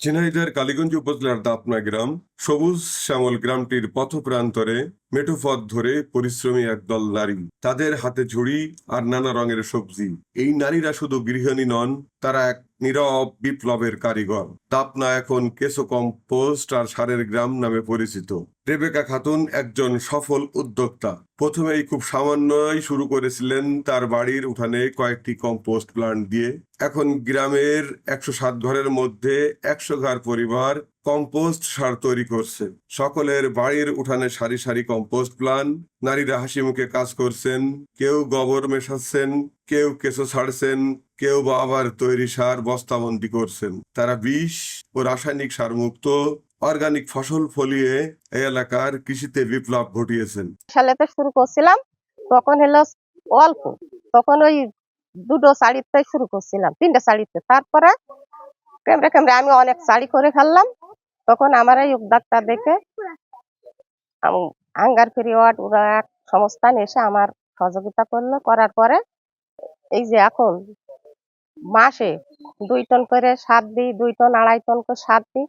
ঝিনাইদহের কালীগঞ্জ উপজেলার দাপনা গ্রাম সবুজ শ্যামল গ্রামটির পথপ্রান্তরে মেঠোপথ ধরে পরিশ্রমী একদল নারী, তাদের হাতে ঝুড়ি আর নানা রঙের সবজি। এই নারীরা শুধু গৃহিণী নন, তারা এক নীরব বিপ্লবের কারিগর। দাপনা এখন কেসো কম্পোস্ট আর সারের গ্রাম নামে পরিচিত। রেবেকা খাতুন একজন সফল উদ্যোক্তা। প্রথমেই খুব সামান্যই শুরু করেছিলেন তার বাড়ির উঠানে কয়েকটি কম্পোস্ট প্লান্ট দিয়ে। এখন গ্রামের একশো সাত ঘরের মধ্যে একশো ঘর পরিবার কম্পোস্ট সার তৈরি করছে। সকলের বাড়ির উঠানে সারি সারি কম্পোস্ট প্লান। নারীরা হাসি মুখে কাজ করছেন। কেউ গোবর মেশাচ্ছেন, কেউ কেঁচো ছাড়ছেন, কেউ বা আবার তৈরি সার বস্তাবন্দি করছেন। তারা বিষ ও রাসায়নিক সার মুক্ত, অর্গানিক ফসল ফলিয়ে এই এলাকার কৃষিতে বিপ্লব ঘটিয়েছেন। সালেতে শুরু করছিলাম, তখন হলো অল্প, তখন ওই দুটো শাড়িতে শুরু করছিলাম, তিনটে শাড়িতে। তারপরে ক্যামেরা ক্যামেরা আমি অনেক শাড়ি করে ফেললাম তখন আমার এই উদ্যোগটা দেখে আঙ্গার পিরিয়ড ওরা এক সংস্থান এসে আমার সহযোগিতা করল। করার পরে এই যে এখন মাসে দুই টন করে সার দিই, দুই টন, আড়াই টন করে সার দিই,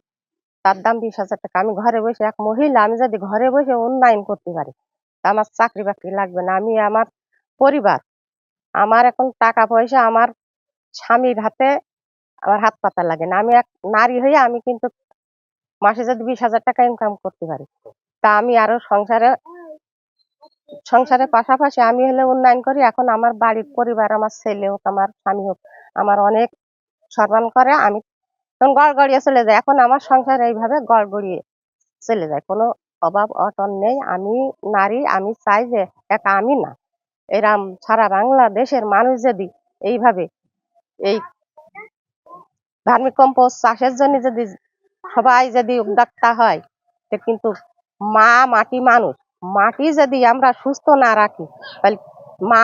তার দাম বিশ হাজার টাকা। আমি ঘরে বসে এক মহিলা, আমি যদি ঘরে বসে উন্নয়ন করতে পারি আমার চাকরি বাকরি লাগবে না। আমি আমার পরিবার, আমার এখন টাকা পয়সা, আমার স্বামীর হাতে আমার হাত পাতা লাগে না। আমি এক নারী হয়ে আমি কিন্তু মাসে যদি বিশ হাজার টাকা ইনকাম করতে পারি। তা আমি আরও সংসারে, সংসারের পাশাপাশি আমি হলে উন্নয়ন করি। এখন আমার বাড়ির পরিবার, আমার ছেলে হোক, আমার স্বামী হোক, আমার অনেক সম্মান করে। আমি তখন গড় গড়িয়ে চলে যায় এখন আমার সংসার এইভাবে গড় গড়িয়ে চলে যায়। কোনো অভাব অটন নেই। আমি নারী, আমি চাই যে একা আমি না। এরাম সারা বাংলাদেশের মানুষ যদি এইভাবে এই ধার্মিক কম্পোস্ট চাষের জন্য যদি সবাই যদি উদ্যোক্তা হয় কিন্তু মা মাটি মানুষ। মাটি যদি আমরা সুস্থ না রাখি, তাহলে মা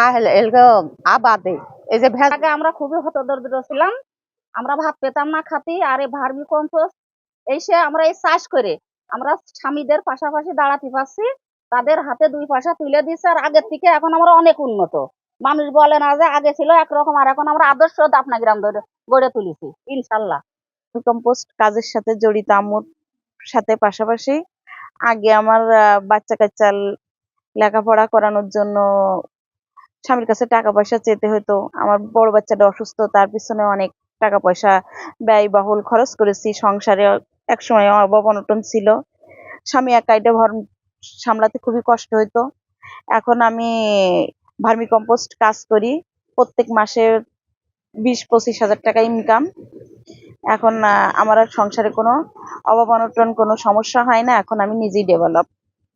আবাদে। এই যে ভেজা আগে আমরা খুবই হতদরিদ্র ছিলাম। আমরা ভাত পেতাম না খাতি, আর এই ভার্মি কম্পোস্ট এসে আমরা এই চাষ করে। আমরা স্বামীদের পাশাপাশি দাঁড়াতে পারছি। তাদের হাতে দুই পয়সা তুলে দিচ্ছে আর আগের থেকে এখন আমরা অনেক উন্নত। মানুষ বলে না যে আগে ছিল একরকম, আর এখন আমরা আদর্শ দাপনা গ্রাম গড়ে তুলেছি, ইনশাল্লাহ। কম্পোস্ট কাজের সাথে জড়িত, আম্মুর সাথে পাশাপাশি আগে আমার বাচ্চা কাচ্চা লেখাপড়া করানোর জন্য স্বামীর কাছে টাকা পয়সা চেতে হতো আমার বড় বাচ্চাটা অসুস্থ, তার পিছনে অনেক টাকা পয়সা ব্যয়বহুল খরচ করেছি। সংসারে এক সময় অভাব অনটন ছিল। স্বামী একা এটা ভর সামলাতে খুবই কষ্ট হতো এখন আমি ভার্মি কম্পোস্ট কাজ করি। প্রত্যেক মাসে বিশ পঁচিশ হাজার টাকা ইনকাম এখন আমার আর সংসারে কোনো অভাব অনটন, কোনো সমস্যা হয় না। এখন আমি নিজেই ডেভেলপ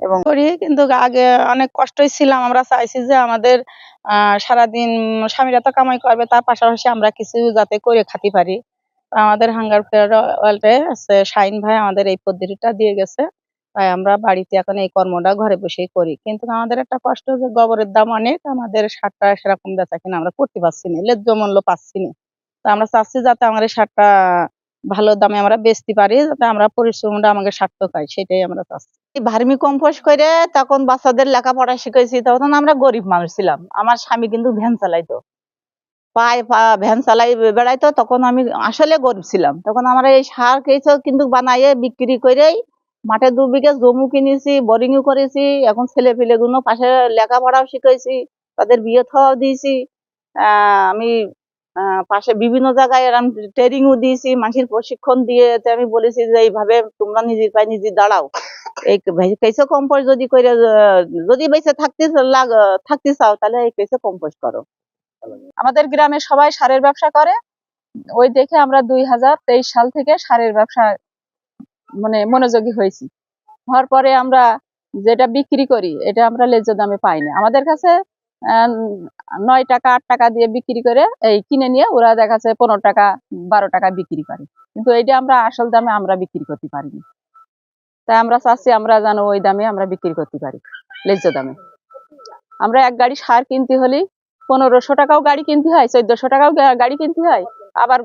এবং করি। কিন্তু আগে অনেক কষ্টই ছিলাম। আমরা চাইছি যে আমাদের সারাদিন স্বামীরা তো কামাই করবে, তার পাশাপাশি আমরা কিছু যাতে করে খাতে পারি। আমাদের হাঙ্গার ফেয়ারে আছে শাইন ভাই, আমাদের এই পদ্ধতিটা দিয়ে গেছে। তাই আমরা বাড়িতে এখন এই কর্মটা ঘরে বসেই করি। কিন্তু আমাদের একটা কষ্ট যে গোবরের দাম অনেক, আমাদের সারটা সেরকম বেচা কিনা আমরা করতে পারছি না, ন্যায্য মূল্য পাচ্ছি না। তো আমরা চাচ্ছি যাতে আমাদের সারটা ভালো দামে আমরা বেচতে পারি, যাতে আমরা পরিশ্রমটা আমাকে সার্থক হয়, সেটাই আমরা চাচ্ছি। ভার্মি কম্পোস্ট করে তখন বাচ্চাদের লেখাপড়া শিখেছি তখন আমরা গরিব মানুষ ছিলাম। আমার স্বামী কিন্তু ভ্যান চালাইতো। পায়ে পা- ভ্যান চালাই বেড়াইতো, তখন আমি আসলে গরিব ছিলাম। তখন আমরা এই সার কিছু কিন্তু বানাইয়ে বিক্রি করেই মাঠে দু বিঘে জমি কিনেছি, বোরিংও করেছি, এখন ছেলে পেলে গুলো পাশে লেখাপড়াও শিখেছি তাদের বিয়ে থাওয়াও দিয়েছি। আমি পাশে বিভিন্ন জায়গায় এরকম ট্রেনিংও দিয়েছি মানুষের প্রশিক্ষণ দিয়ে আমি বলেছি যে এইভাবে তোমরা নিজের পায়ে নিজে দাঁড়াও। এই কেসে কম্পোস্ট যদি করে, যদি বেঁচে থাকতে থাকতে চাও, তাহলে এই কেসে কম্পোস্ট করো। আমাদের গ্রামে সবাই সারের ব্যবসা করে। ওই দেখে আমরা দুই হাজার তেইশ সাল থেকে সারের ব্যবসা মানে মনোযোগী হয়েছি। হওয়ার পরে আমরা যেটা বিক্রি করি, এটা আমরা লেজ দামে পাই না। আমাদের কাছে নয় টাকা, আট টাকা দিয়ে বিক্রি করে এই কিনে নিয়ে ওরা দেখা যাচ্ছে পনেরো টাকা, বারো টাকা বিক্রি করে। কিন্তু এইটা আমরা আসল দামে আমরা বিক্রি করতে পারিনি। তাই আমরা চাচ্ছি আমরা যেন ওই দামে আমরা বিক্রি করতে পারি লেজ্জ দামে। আমরা এক গাড়ি সার কিনতে হলে পনেরোশো টাকাও গাড়ি কিনতে হয়, চোদ্দশো টাকাও গাড়ি কিনতে হয়, আবার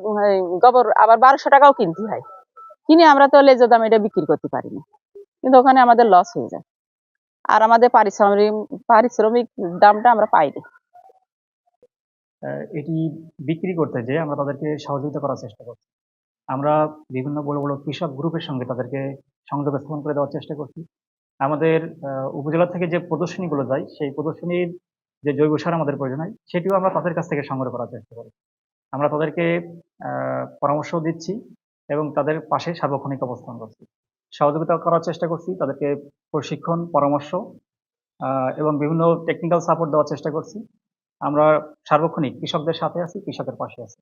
গোবর, আবার বারোশো টাকাও কিনতে হয়। কিনে আমরা তো লেজ্জ দামে এটা বিক্রি করতে পারি না কিন্তু ওখানে আমাদের লস হয়ে যায়। আর আমাদের পারিশ্রমিক পারিশ্রমিক দামটা আমরা পাই না আহ, এটি বিক্রি করতে যে আমরা তাদেরকে সহযোগিতা করার চেষ্টা করছি। আমরা বিভিন্ন বড় বড় কৃষক গ্রুপের সঙ্গে তাদেরকে সংযোগ স্থাপন করে দেওয়ার চেষ্টা করছি। আমাদের উপজেলা থেকে যে প্রদর্শনীগুলো যায় সেই প্রদর্শনীর যে জৈব সার আমাদের প্রয়োজন হয় সেটিও আমরা তাদের কাছ থেকে সংগ্রহ করার চেষ্টা করি। আমরা তাদেরকে পরামর্শ দিচ্ছি এবং তাদের পাশে সার্বক্ষণিক অবস্থান করছি। সহযোগিতা করার চেষ্টা করছি তাদেরকে প্রশিক্ষণ পরামর্শ এবং বিভিন্ন টেকনিক্যাল সাপোর্ট দেওয়ার চেষ্টা করছি। আমরা সার্বক্ষণিক কৃষকদের সাথে আছি, কৃষকের পাশে আছি।